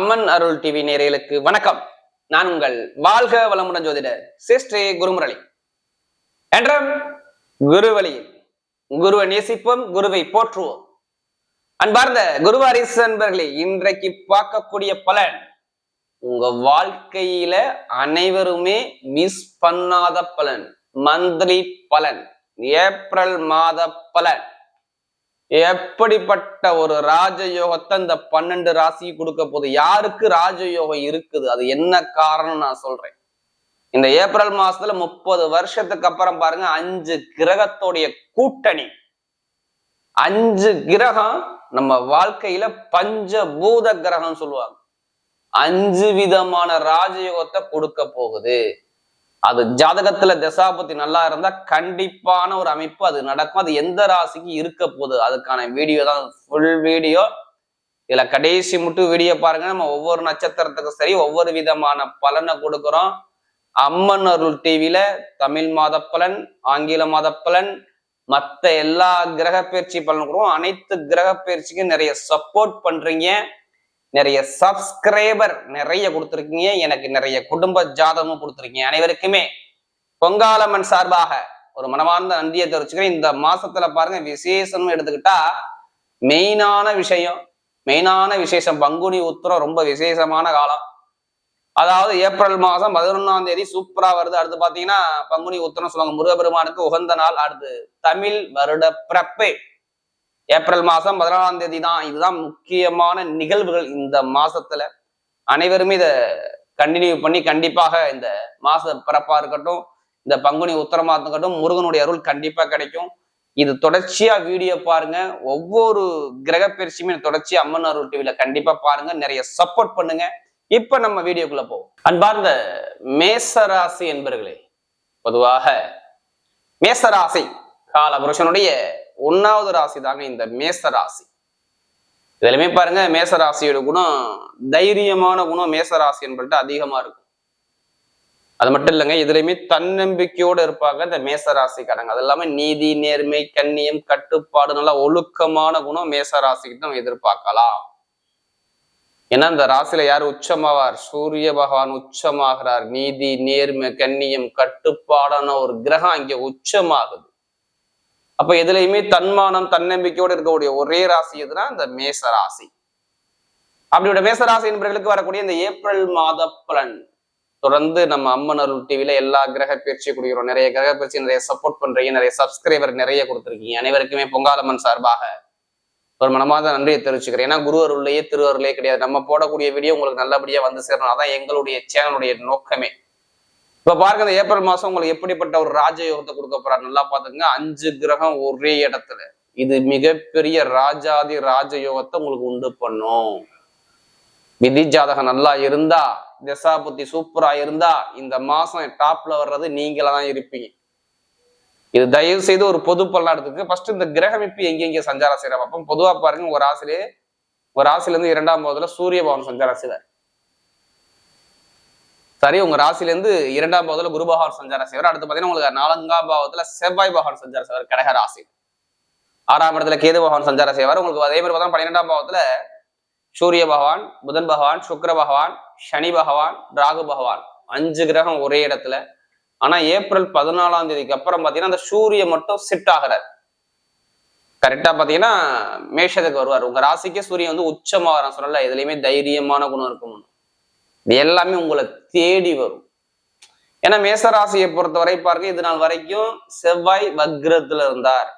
அம்மன் அருள் TV நேரலுக்கு வணக்கம். நான் உங்கள் வாழ்க வளமுடன் ஜோதிடர் சிஸ்டே குருமுரளி. என்றும் குருவழியில் குருவை நேசிப்போம் குருவை போற்றுவோம். அன்பார்ந்த குருவாரிசு அன்பர்களே இன்றைக்கு பார்க்கக்கூடிய பலன் உங்க வாழ்க்கையில அனைவருமே மிஸ் பண்ணாத பலன் மந்த்லி பலன் ஏப்ரல் மாத பலன். எப்படிப்பட்ட ஒரு ராஜயோகத்தை இந்த பன்னெண்டு ராசிக்கு கொடுக்க போகுது? யாருக்கு ராஜயோகம் இருக்குது? அது என்ன காரணம் நான் சொல்றேன். இந்த ஏப்ரல் மாசத்துல முப்பது வருஷத்துக்கு அப்புறம் பாருங்க அஞ்சு கிரகத்தோடைய கூட்டணி. அஞ்சு கிரகம் நம்ம வாழ்க்கையில பஞ்சபூத கிரகம் சொல்லுவாங்க. அஞ்சு விதமான ராஜயோகத்தை கொடுக்க போகுது. அது ஜாதகத்துல தசாபதி நல்லா இருந்தா கண்டிப்பான ஒரு அமைப்பு அது நடக்கும். அது எந்த ராசிக்கு இருக்க போகுது? அதுக்கான வீடியோ தான். Full video. இதுல கடைசி மட்டும் வீடியோ பாருங்க. நம்ம ஒவ்வொரு நட்சத்திரத்துக்கும் சரி ஒவ்வொரு விதமான பலனை கொடுக்குறோம். அம்மன் அருள் டிவில தமிழ் மாத பலன் ஆங்கில மாத பலன் மற்ற எல்லா கிரக பயிற்சி பலன் கொடுக்கும் அனைத்து கிரக பயிற்சிக்கும் நிறைய சப்போர்ட் பண்றீங்க. நிறைய சப்ஸ்கிரைபர் நிறைய கொடுத்துருக்கீங்க. எனக்கு நிறைய குடும்ப ஜாதகமும் கொடுத்துருக்கீங்க. அனைவருக்குமே பொங்காலம்மன் சார்பாக ஒரு மனமார்ந்த நன்றியை தெரிவிச்சுக்கிறேன். இந்த மாசத்துல பாருங்க விசேஷம்னு எடுத்துக்கிட்டா மெயினான விஷயம் மெயினான விசேஷம். பங்குனி உத்திரம் ரொம்ப விசேஷமான காலம். அதாவது ஏப்ரல் மாதம் பதினொன்னாம் தேதி சூப்பரா வருது. அடுத்து பாத்தீங்கன்னா பங்குனி உத்திரம் சொல்லுவாங்க. முருகபெருமானுக்கு உகந்த நாள். அடுத்து தமிழ் வருட பிறப்பு. ஏப்ரல் மாசம் பதினாலாம் தேதி தான் இதுதான் முக்கியமான நிகழ்வுகள் இந்த மாசத்துல. அனைவருமே இதை கண்டினியூ பண்ணி கண்டிப்பாக இந்த மாச பிறப்பா இருக்கட்டும் இந்த பங்குனி உத்தரமா இருக்கட்டும் முருகனுடைய அருள் கண்டிப்பா கிடைக்கும். இது தொடர்ச்சியா வீடியோ பாருங்க. ஒவ்வொரு கிரக பயிற்சியுமே தொடர்ச்சியா அம்மன் அருள் டிவில கண்டிப்பா பாருங்க. நிறைய சப்போர்ட் பண்ணுங்க. இப்ப நம்ம வீடியோக்குள்ள போவோம். அன்பார்ந்த மேசராசி என்பர்களே பொதுவாக மேசராசி காலபுருஷனுடைய ஒன்னாவது ராசி தாங்க இந்த மேச ராசி. இதுலயுமே பாருங்க மேச ராசியோட குணம் தைரியமான குணம் மேச ராசி என்பது அதிகமா இருக்கும். அது மட்டும் இல்லைங்க இதுலயுமே தன்னம்பிக்கையோடு இருப்பாங்க இந்த மேச ராசிக்காரங்க. அது இல்லாம நீதி நேர்மை கண்ணியம் கட்டுப்பாடு நல்லா ஒழுக்கமான குணம் மேச ராசிக்கு நம்ம எதிர்பார்க்கலாம். ஏன்னா இந்த ராசியில யார் உச்சமாவார்? சூரிய பகவான் உச்சமாகிறார். நீதி நேர்மை கண்ணியம் கட்டுப்பாடான ஒரு கிரகம் இங்க உச்சமாகுது. அப்ப எதுலையுமே தன்மானம் தன்னம்பிக்கையோடு இருக்கக்கூடிய ஒரே ராசி எதுனா இந்த மேச ராசி அப்படியோட மேச ராசி என்பவர்களுக்கு வரக்கூடிய இந்த ஏப்ரல் மாத பலன். தொடர்ந்து நம்ம அம்மன் அருள் டிவில எல்லா கிரக பயிற்சியும் கொடுக்கிறோம். நிறைய கிரக பயிற்சி நிறைய சப்போர்ட் பண்றீங்க. நிறைய சப்ஸ்கிரைபர் நிறைய கொடுத்துருக்கீங்க. அனைவருக்குமே பொங்காலம்மன் சார்பாக ஒரு மனமாத நன்றியை தெரிவிச்சுக்கிறேன். ஏன்னா குரு அருள்லையே திருவருளே கிடையாது. நம்ம போடக்கூடிய வீடியோ உங்களுக்கு நல்லபடியா வந்து சேரணும். அதான் எங்களுடைய சேனலுடைய நோக்கமே. இப்ப பாருங்க இந்த ஏப்ரல் மாசம் உங்களுக்கு எப்படிப்பட்ட ஒரு ராஜயோகத்தை கொடுக்க போறாரு நல்லா பாத்துங்க அஞ்சு கிரகம் ஒரே இடத்துல. இது மிகப்பெரிய ராஜாதி ராஜயோகத்தை உங்களுக்கு உண்டு பண்ணும். விதி ஜாதகம் நல்லா இருந்தா தசாபுத்தி சூப்பரா இருந்தா இந்த மாசம் டாப்ல வர்றது நீங்களா தான் இருப்பீங்க. இது தயவு செய்து ஒரு பொது பலனா எடுத்துக்கு ஃபர்ஸ்ட் இந்த கிரகமைப்பு எங்க சஞ்சாரம் செய்யற பார்ப்போம் பொதுவா பாருங்க ஒரு ஆசிலே ஒரு ஆசில இருந்து இரண்டாம் பாவத்துல சூரிய பவன் சஞ்சாரம் செய்வார். சரி உங்க ராசிலேருந்து இரண்டாம் பாவத்துல குரு பகவான் சஞ்சாரம் செய்வார். அடுத்து பாத்தீங்கன்னா உங்களுக்கு நான்காம் பாவத்துல செவ்வாய் பகவான் சஞ்சாரம் செய்வார் கடக ராசி. ஆறாம் இடத்துல கேது பகவான் சஞ்சாரம் செய்வார். உங்களுக்கு அதே மாதிரி பார்த்தா பன்னிரெண்டாம் பாவத்துல சூரிய பகவான் புதன் பகவான் சுக்கர பகவான் சனி பகவான் ராகு பகவான். அஞ்சு கிரகம் ஒரே இடத்துல. ஆனா ஏப்ரல் பதினாலாம் தேதிக்கு அப்புறம் பாத்தீங்கன்னா அந்த சூரியன் மட்டும் செட் ஆகிறார். கரெக்டா பாத்தீங்கன்னா மேஷத்துக்கு வருவார். உங்க ராசிக்கே சூரியன் வந்து உச்சமாகறான் சொல்லல. எதுலையுமே தைரியமான குணம் இருக்கும் இது எல்லாமே உங்களை தேடி வரும். ஏன்னா மேசராசியை பொறுத்தவரை பாருங்க இது நாள் வரைக்கும் செவ்வாய் வக்ரத்துல இருந்தார்.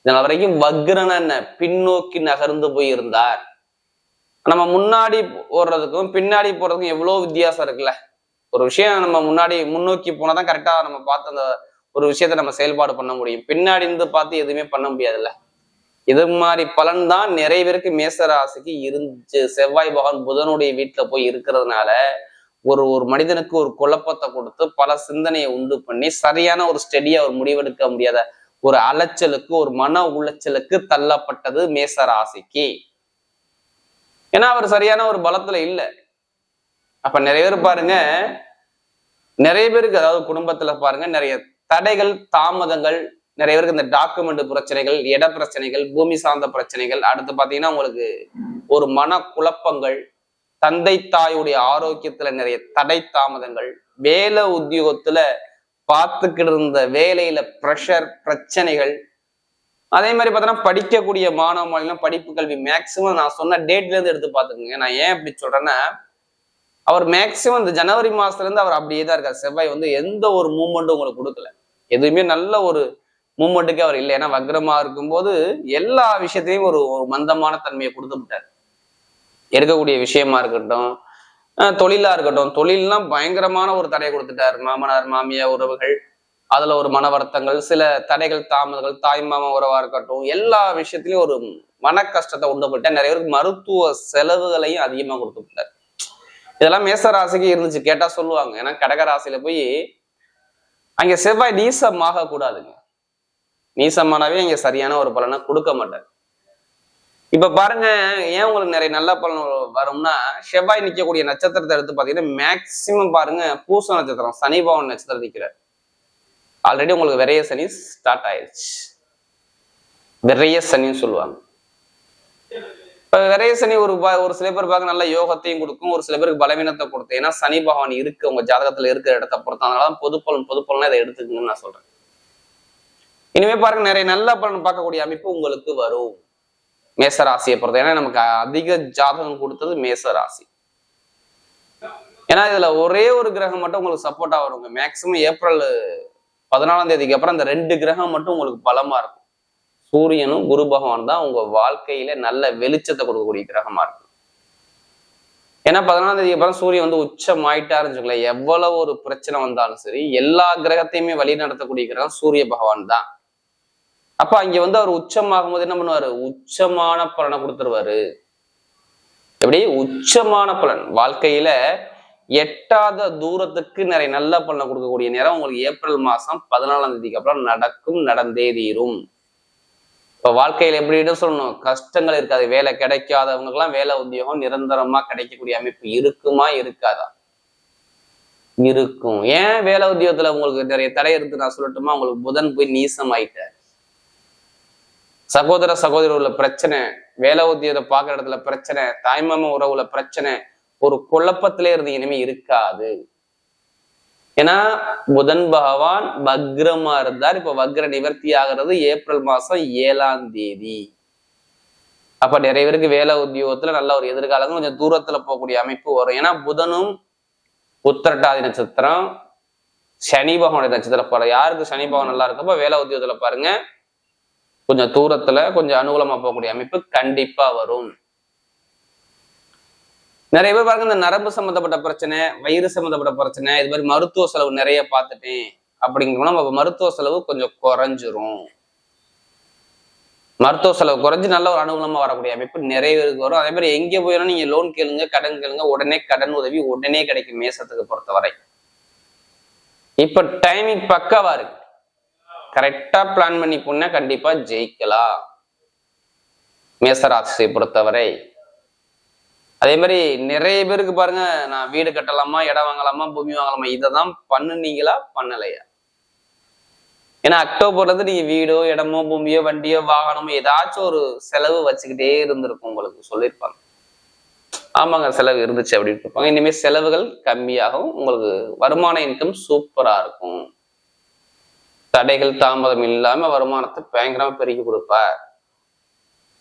இதனால் வரைக்கும் வக்ரன என்ன? பின்னோக்கி நகர்ந்து போயிருந்தார். நம்ம முன்னாடி போடுறதுக்கும் பின்னாடி போறதுக்கும் எவ்வளவு வித்தியாசம் இருக்குல்ல? ஒரு விஷயம் நம்ம முன்னாடி முன்னோக்கி போனாதான் கரெக்டா நம்ம பார்த்து அந்த ஒரு விஷயத்த நம்ம செயல்பாடு பண்ண முடியும். பின்னாடி இருந்து பார்த்து எதுவுமே பண்ண முடியாதுல்ல? இது மாதிரி பலன் தான் நிறைய பேருக்கு மேச ராசிக்கு இருந்துச்சு செவ்வாய் பகவான் புதனுடைய வீட்டுல போய் இருக்கிறதுனால ஒரு ஒரு மனிதனுக்கு ஒரு குழப்பத்தை கொடுத்து பல சிந்தனையை உண்டு பண்ணி சரியான ஒரு ஸ்டெடியா ஒரு முடிவெடுக்க முடியாத ஒரு அலைச்சலுக்கு ஒரு மன உளைச்சலுக்கு தள்ளப்பட்டது மேச ராசிக்கு. ஏன்னா அவர் சரியான ஒரு பலத்துல இல்லை. அப்ப நிறைய பேர் பாருங்க நிறைய பேருக்கு அதாவது குடும்பத்துல பாருங்க நிறைய தடைகள் தாமதங்கள் நிறைய பேருக்கு இந்த டாக்குமெண்ட் பிரச்சனைகள் இட பிரச்சனைகள் பூமி சார்ந்த பிரச்சனைகள் அடுத்து பார்த்தீங்கன்னா உங்களுக்கு ஒரு மன குழப்பங்கள் தந்தை தாயுடைய ஆரோக்கியத்துல நிறைய தடை தாமதங்கள் வேலை உத்தியோகத்துல பார்த்துக்கிட்டு இருந்த வேலையில ப்ரெஷர் பிரச்சனைகள். அதே மாதிரி பார்த்தோன்னா படிக்கக்கூடிய மாணவ மாநிலம் படிப்பு கல்வி மேக்சிமம் நான் சொன்ன டேட்ல இருந்து எடுத்து பார்த்துக்கோங்க. நான் ஏன் அப்படி சொல்றேன்னா அவர் மேக்சிமம் இந்த ஜனவரி மாசத்துல இருந்து அவர் அப்படியே தான் இருக்கார். செவ்வாய் வந்து எந்த ஒரு மூமெண்ட்டும் உங்களுக்கு கொடுக்கல. எதுவுமே நல்ல ஒரு மூமெண்ட்டுக்கே அவர் இல்லை. ஏன்னா வக்ரமா இருக்கும்போது எல்லா விஷயத்தையும் ஒரு ஒரு மந்தமான தன்மையை கொடுத்து விட்டார். எடுக்கக்கூடிய விஷயமா இருக்கட்டும் தொழிலா இருக்கட்டும். தொழில்லாம் பயங்கரமான ஒரு தடையை கொடுத்துட்டார். மாமனார் மாமியார் உறவுகள் அதுல ஒரு மன வருத்தங்கள் சில தடைகள் தாமதங்கள் தாய் மாமா உறவா இருக்கட்டும் எல்லா விஷயத்திலையும் ஒரு மன கஷ்டத்தை உண்டு பண்ணிட்டார் நிறைய பேருக்கு மருத்துவ செலவுகளையும் அதிகமா கொடுத்து விட்டார். இதெல்லாம் மேச ராசிக்கு இருந்துச்சு. கேட்டா சொல்லுவாங்க. ஏன்னா கடக ராசியில போய் அங்க செவ்வாய் நீசமாக கூடாதுங்க நீசமானவே இங்க சரியான ஒரு பலனை கொடுக்க மாட்டார் இப்ப பாருங்க ஏன் உங்களுக்கு நிறைய நல்ல பலன் வரும்னா செவ்வாய் நிக்கக்கூடிய நட்சத்திரத்தை எடுத்து பாத்தீங்கன்னா மேக்சிமம் பாருங்க பூச நட்சத்திரம் சனி பவன் நட்சத்திரம் நிக்கிறார் ஆல்ரெடி உங்களுக்கு விரைய சனி ஸ்டார்ட் ஆயிடுச்சு விரைய சனின்னு சொல்லுவாங்க. இப்ப விரைய சனி ஒரு ப- ஒரு சில பேர் பார்க்க நல்ல யோகத்தையும் கொடுக்கும் ஒரு சில பேருக்கு பலவீனத்தை கொடுத்து. ஏன்னா சனி பகவான் இருக்கு உங்க ஜாதகத்துல இருக்கிற இடத்த பொறுத்து. அதனாலதான் பொது பலன் பொது பலனா இதை எடுத்துக்கணும்னு நான் சொல்றேன். இனிமே பாருங்க நிறைய நல்ல பலன் பார்க்கக்கூடிய அமைப்பு உங்களுக்கு வரும். மேச ராசியை பொறுத்த ஏன்னா நமக்கு அதிக ஜாதகம் கொடுத்தது மேச ராசி ஏன்னா இதுல ஒரே ஒரு கிரகம் மட்டும் உங்களுக்கு சப்போர்ட்டா வருங்க. மேக்சிமம் ஏப்ரல் பதினாலாம் தேதிக்கு அப்புறம் அந்த ரெண்டு கிரகம் மட்டும் உங்களுக்கு பலமா இருக்கும். சூரியனும் குரு பகவான் தான் உங்க வாழ்க்கையில நல்ல வெளிச்சத்தை கொடுக்கக்கூடிய கிரகமா இருக்கும். ஏன்னா பதினாலாம் தேதிக்கு அப்புறம் சூரியன் வந்து உச்சம் ஆயிட்டாருன்னு வச்சுக்கோங்களேன். எவ்வளவு ஒரு பிரச்சனை வந்தாலும் சரி எல்லா கிரகத்தையுமே வழி நடத்தக்கூடிய கிரகம் சூரிய பகவான் தான். அப்ப அங்க வந்து அவர் உச்சமாகும் போது என்ன பண்ணுவாரு? உச்சமான பலனை கொடுத்துருவாரு. எப்படி? உச்சமான பலன். வாழ்க்கையில எட்டாத தூரத்துக்கு நிறைய நல்ல பலனை கொடுக்கக்கூடிய நேரம் உங்களுக்கு ஏப்ரல் மாசம் பதினாலாம் தேதிக்கு அப்புறம் நடக்கும் நடந்தே தீரும். இப்ப வாழ்க்கையில எப்படின்னு சொல்லணும்? கஷ்டங்கள் இருக்காது. வேலை கிடைக்காதவங்களுக்கெல்லாம் வேலை உத்தியோகம் நிரந்தரமா கிடைக்கக்கூடிய அமைப்பு இருக்குமா? இருக்காதா? இருக்கும். ஏன் வேலை உத்தியோகத்துல உங்களுக்கு நிறைய தடை இருக்கு நான் சொல்லட்டுமா? உங்களுக்கு புதன் போய் நீசம் ஆயிட்டார் சகோதர சகோதரி உள்ள பிரச்சனை வேலை உத்தியோகத்தை பார்க்குற இடத்துல பிரச்சனை தாய்மாம உறவுல பிரச்சனை ஒரு குழப்பத்திலே இருந்து இனிமே இருக்காது. ஏன்னா புதன் பகவான் வக்ரமா இருந்தார். இப்ப வக்ர நிவர்த்தி ஆகிறது ஏப்ரல் மாசம் ஏழாம் தேதி. அப்ப நிறைய பேருக்கு வேலை உத்தியோகத்துல நல்ல ஒரு எதிர்காலம் கொஞ்சம் தூரத்துல போகக்கூடிய அமைப்பு வரும். ஏன்னா புதனும் உத்திரட்டாதி நட்சத்திரம் சனி பகவானுடைய நட்சத்திரம் பாரு யாருக்கு சனி பகவான் நல்லா இருக்கப்போ வேலை உத்தியோகத்துல பாருங்க கொஞ்சம் தூரத்துல கொஞ்சம் அனுகூலமா போகக்கூடிய அமைப்பு கண்டிப்பா வரும். நிறைய பேர் பாருங்க இந்த நரம்பு சம்மந்தப்பட்ட பிரச்சனை வயிறு சம்மந்தப்பட்ட பிரச்சனை இது மாதிரி மருத்துவ செலவு நிறைய பார்த்துட்டேன் அப்படிங்கிறோம் நம்ம மருத்துவ செலவு கொஞ்சம் குறைஞ்சிரும். மருத்துவ செலவு குறைஞ்சு நல்ல ஒரு அனுகூலமா வரக்கூடிய அமைப்பு நிறைய பேருக்கு வரும். அதே மாதிரி எங்கே போயிடும் நீங்க லோன் கேளுங்க கடன் கேளுங்க உடனே கடன் உதவி உடனே கிடைக்கும் மேசத்துக்கு பொறுத்தவரை. இப்ப டைமிங் பக்காவா இருக்கு. கரெக்டா பிளான் பண்ணி போனா கண்டிப்பா ஜெயிக்கலாம். மேசராசியை பொறுத்தவரை. அதே மாதிரி நிறைய பேருக்கு பாருங்க நான் வீடு கட்டலாமா இடம் வாங்கலாமா பூமி வாங்கலாமா இதை தான் பண்ணுனீங்களா பண்ணலையா? ஏன்னா அக்டோபர்ல இருந்து நீங்க வீடோ இடமோ பூமியோ வண்டியோ வாகனமோ ஏதாச்சும் ஒரு செலவு வச்சுக்கிட்டே இருந்திருக்கும் உங்களுக்கு சொல்லியிருப்பாங்க. ஆமாங்க செலவு இருந்துச்சு அப்படின்னு இருப்பாங்க இனிமேல் செலவுகள் கம்மியாகும் உங்களுக்கு வருமான இன்கம் சூப்பரா இருக்கும். தடைகள் தாமதம் இல்லாம வருமானத்தை பயங்கரமா பெருக்கி கொடுப்பார்.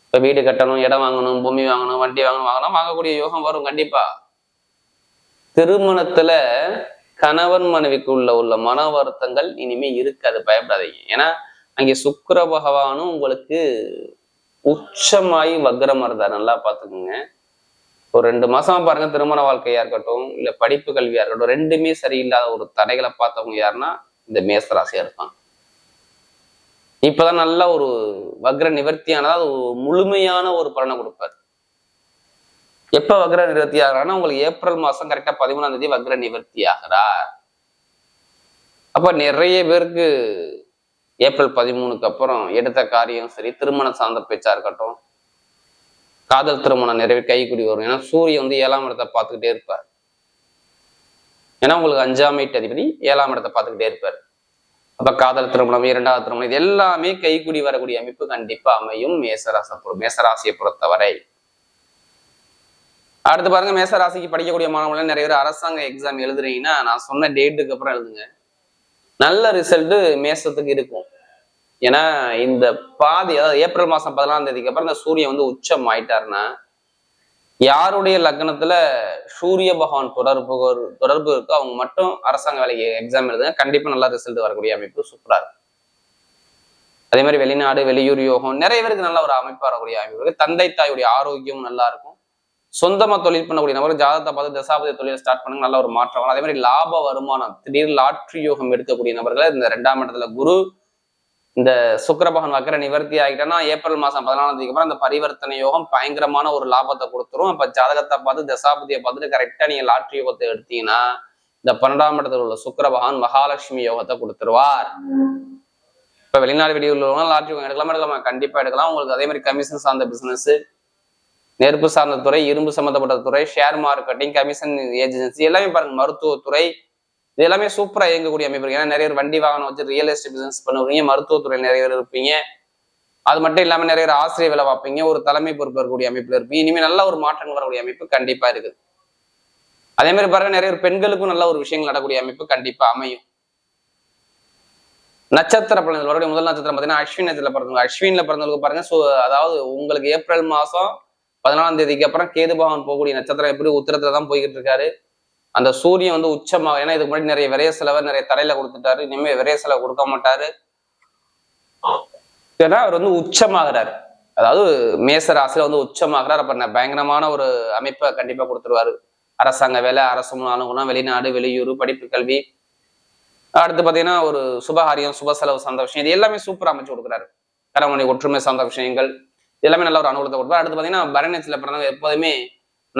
இப்ப வீடு கட்டணும் இடம் வாங்கணும் பூமி வாங்கணும் வண்டி வாங்கணும் வாங்கணும் வாங்கக்கூடிய யோகம் வரும் கண்டிப்பா. திருமணத்துல கணவன் மனைவிக்கு உள்ள உள்ள மன வருத்தங்கள் இனிமே இருக்காது பயப்படாதீங்க. ஏன்னா அங்கே சுக்கர பகவானும் உங்களுக்கு உச்சமாயி வக்ரமா இருந்தார். நல்லா பார்த்துக்குங்க. ஒரு ரெண்டு மாசமா பாருங்க திருமண வாழ்க்கையா இருக்கட்டும் இல்ல படிப்பு கல்வியா இருக்கட்டும் ரெண்டுமே சரியில்லாத ஒரு தடைகளை பார்த்தவங்க யாருன்னா இந்த மேசராசியா இருப்பாங்க. இப்பதான் நல்ல ஒரு வக்ர நிவர்த்தியானதா அது முழுமையான ஒரு பலனை கொடுப்பாரு. எப்ப வக்ர நிவர்த்தி ஆகிறான்னா உங்களுக்கு ஏப்ரல் மாசம் கரெக்டா பதிமூணாம் தேதி வக்ர நிவர்த்தி ஆகிறார் அப்ப நிறைய பேருக்கு ஏப்ரல் பதிமூணுக்கு அப்புறம் எடுத்த காரியம் சரி திருமணம் சார்ந்த பேச்சா இருக்கட்டும் காதல் திருமணம் நிறைய கைக்குடி வரும். ஏன்னா சூரியன் வந்து ஏழாம் இடத்தை பார்த்துக்கிட்டே இருப்பார். ஏன்னா உங்களுக்கு அஞ்சாம் வீட்டு அதிபதி ஏழாம் இடத்தை பார்த்துக்கிட்டே இருப்பார். அப்ப காதல் திருமணம் இரண்டாவது திருமணம் இது எல்லாமே கைக்குடி வரக்கூடிய அமைப்பு கண்டிப்பா அமையும் மேசராச மேசராசியை பொறுத்தவரை. அடுத்து பாருங்க மேசராசிக்கு படிக்கக்கூடிய மாணவர்கள் நிறைய பேர் அரசாங்க எக்ஸாம் எழுதுறீங்கன்னா நான் சொன்ன டேட்டுக்கு அப்புறம் எழுதுங்க. நல்ல ரிசல்ட் மேசத்துக்கு இருக்கும். ஏன்னா இந்த பாதி அதாவது ஏப்ரல் மாசம் பதினாலாம் தேதிக்கு அப்புறம் இந்த சூரியன் வந்து உச்சம் ஆயிட்டாருன்னா யாருடைய லக்னத்துல சூரிய பகவான் தொடர்பு தொடர்பு இருக்கோ அவங்க மட்டும் அரசாங்க வேலைக்கு எக்ஸாம் எழுதுங்க. கண்டிப்பா நல்லா ரிசல்ட் வரக்கூடிய அமைப்பு சூப்பரா இருக்கும். அதே மாதிரி வெளிநாடு வெளியூர் யோகம் நிறைய பேருக்கு நல்ல ஒரு அமைப்பு வரக்கூடிய அமைப்பு இருக்கு. தந்தை தாயுடைய ஆரோக்கியம் நல்லா இருக்கும். சொந்தமா தொழில் பண்ணக்கூடிய நபர் ஜாதகத்தை பார்த்து தசாபதி தொழில் ஸ்டார்ட் பண்ணுங்க நல்ல ஒரு மாற்றம் அதே மாதிரி லாப வருமானம் திடீர் லாட்ரி யோகம் எடுக்கக்கூடிய நபர்களை இந்த ரெண்டாம் இடத்துல குரு இந்த சுக்கரபகன் வக்கர நிவர்த்தி ஆகிட்டேன்னா ஏப்ரல் மாசம் பதினாலாம் தேதிக்கு அப்புறம் அந்த பரிவர்த்தனை யோகம் பயங்கரமான ஒரு லாபத்தை கொடுத்துரும். அப்ப ஜாதகத்தை பார்த்து தசாபதியை பார்த்துட்டு கரெக்டா நீங்க லாட்ரி யோகத்தை எடுத்தீங்கன்னா இந்த பன்னெண்டாம் இடத்துல உள்ள சுக்கரபகவான் மகாலட்சுமி யோகத்தை கொடுத்துருவார். இப்ப வெளிநாடு வெளியூர் உள்ளவங்க லாட்ரி யோகம் எடுக்கலாமா எடுக்கலாம். கண்டிப்பா எடுக்கலாம். உங்களுக்கு அதே மாதிரி கமிஷன் சார்ந்த பிசினஸ் நெருப்பு சார்ந்த துறை இரும்பு சம்பந்தப்பட்ட துறை ஷேர் மார்க்கெட்டிங் கமிஷன் ஏஜென்சி எல்லாமே பாருங்க. மருத்துவத்துறை இது எல்லாமே சூப்பரா இயங்கக்கூடிய அமைப்பு இருக்கு. ஏன்னா நிறைய வண்டி வாகனம் வச்சு ரியல் எஸ்டேட் பிசினஸ் பண்ணுவீங்க மருத்துவத்துறையில் நிறைய பேர் இருப்பீங்க. அது மட்டும் இல்லாம நிறைய பேர் ஆசிரியர் வேலை பார்ப்பீங்க. ஒரு தலைமை பொறுப்பு இருக்கக்கூடிய அமைப்புல இருப்பீங்க. இனிமே நல்ல ஒரு மாற்றங்கள் வரக்கூடிய அமைப்பு கண்டிப்பா இருக்குது. அதே மாதிரி பாருங்க நிறைய பெண்களுக்கும் நல்ல ஒரு விஷயங்கள் நடக்கக்கூடிய அமைப்பு கண்டிப்பா அமையும். நட்சத்திர பலன்கள். வரக்கூடிய முதல் நட்சத்திரம் பார்த்தீங்கன்னா அஸ்வின் நட்சத்திரம் பிறந்தவங்க. அஸ்வின்ல பிறந்தவங்களுக்கு பாருங்க ஸோ அதாவது உங்களுக்கு ஏப்ரல் மாசம் பதினாலாம் தேதிக்கு அப்புறம் கேது பகவான் போகக்கூடிய நட்சத்திரம் எப்படி உத்திரத்துல தான் போய்கிட்டு இருக்காரு. அந்த சூரியன் வந்து உச்சமாக ஏன்னா இதுக்கு முன்னாடி நிறைய விரைய செலவை நிறைய தரையில கொடுத்துட்டாரு. இனிமேல் விரைய செலவு கொடுக்க மாட்டாரு. ஏன்னா அவர் வந்து உச்சமாகிறாரு. அதாவது மேச ராசியில வந்து உச்சமாகிறார். அப்ப பயங்கரமான ஒரு அமைப்பை கண்டிப்பா கொடுத்துருவாரு. அரசாங்க வேலை அரசு அனுகுணம் வெளிநாடு வெளியூர் படிப்பு கல்வி. அடுத்து பாத்தீங்கன்னா ஒரு சுபகாரியம் சுப செலவு சார்ந்த விஷயம். இது எல்லாமே சூப்பர் அமைச்சு கொடுக்குறாரு. கரமணி ஒற்றுமை சார்ந்த விஷயங்கள் எல்லாமே நல்ல ஒரு அனுகூலத்தை கொடுப்பாரு. அடுத்து பாத்தீங்கன்னா பரணத்தில் பிறந்தவங்க எப்போதுமே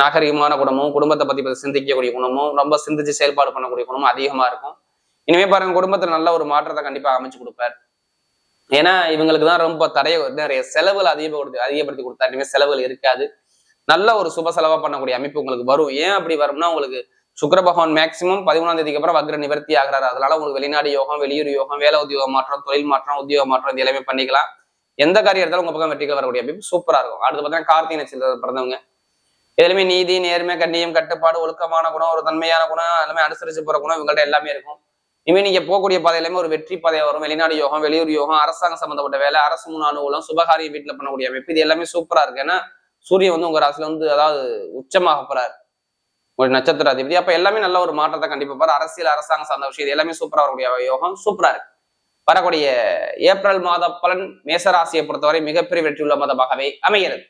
நாகரிகமான குணமும் குடும்பத்தை பத்தி பத்தி சிந்திக்கக்கூடிய குணமும் ரொம்ப சிந்திச்சு செயல்பாடு பண்ணக்கூடிய குணமும் அதிகமா இருக்கும். இனிமே பாருங்க குடும்பத்துல நல்ல ஒரு மாற்றத்தை கண்டிப்பா அமைச்சு கொடுப்பார். ஏன்னா இவங்களுக்கு தான் ரொம்ப தடைய நிறைய செலவுகள் அதிகப்படுத்தி அதிகப்படுத்தி கொடுத்தாரு. இனிமேல் செலவுகள் இருக்காது. நல்ல ஒரு சுப செலவா பண்ணக்கூடிய அமைப்பு உங்களுக்கு வரும். ஏன் அப்படி வரும்னா உங்களுக்கு சுக்கர பகவான் மேக்சிமம் பதிமூணாம் தேதிக்கு அப்புறம் வக்ர நிவர்த்தி ஆகிறாரு. அதனால உங்களுக்கு வெளிநாடு யோகம் வெளியூர் யோகம் வேலை உத்தியோக மாற்றம் தொழில் மாற்றம் உத்தியோக மாற்றம் இது எல்லாமே பண்ணிக்கலாம். எந்த காரியம் எடுத்தாலும் உங்க பக்கம் வெற்றிகள் வரக்கூடிய அமைப்பு சூப்பரா இருக்கும். அடுத்து பார்த்தீங்கன்னா கார்த்திகை நட்சத்திரத்தில் பிறந்தவங்க. எதுலையுமே நீதி நேர்மை கண்ணியம் கட்டுப்பாடு ஒழுக்கமான குணம் ஒரு தன்மையான குணம் எல்லாமே அனுசரிச்சு போற குணம் இவங்கள்ட்ட எல்லாமே இருக்கும். இனிமேல் நீங்க போகக்கூடிய பாதை எல்லாமே ஒரு வெற்றி பாதையா வரும். வெளிநாடு யோகம் வெளியூர் யோகம் அரசாங்கம் சம்பந்தப்பட்ட வேலை அரசு முன் அனுகூலம் சுபகாரியம் வீட்டுல பண்ணக்கூடிய அமைப்பு இது எல்லாமே சூப்பரா இருக்கு. ஏன்னா சூரியன் வந்து உங்க ராசியில வந்து அதாவது உச்சமாக போறாரு. ஒரு நட்சத்திர அதிபதி. அப்ப எல்லாமே நல்ல ஒரு மாற்றத்தை கண்டிப்பா பாரு. அரசியல் அரசாங்கம் சார்ந்த விஷயம் இது எல்லாமே சூப்பரா வரக்கூடிய யோகம் சூப்பரா இருக்கு. வரக்கூடிய ஏப்ரல் மாத பலன் மேசராசியை பொறுத்தவரை மிகப்பெரிய வெற்றியுள்ள மாதமாகவே அமைகிறது.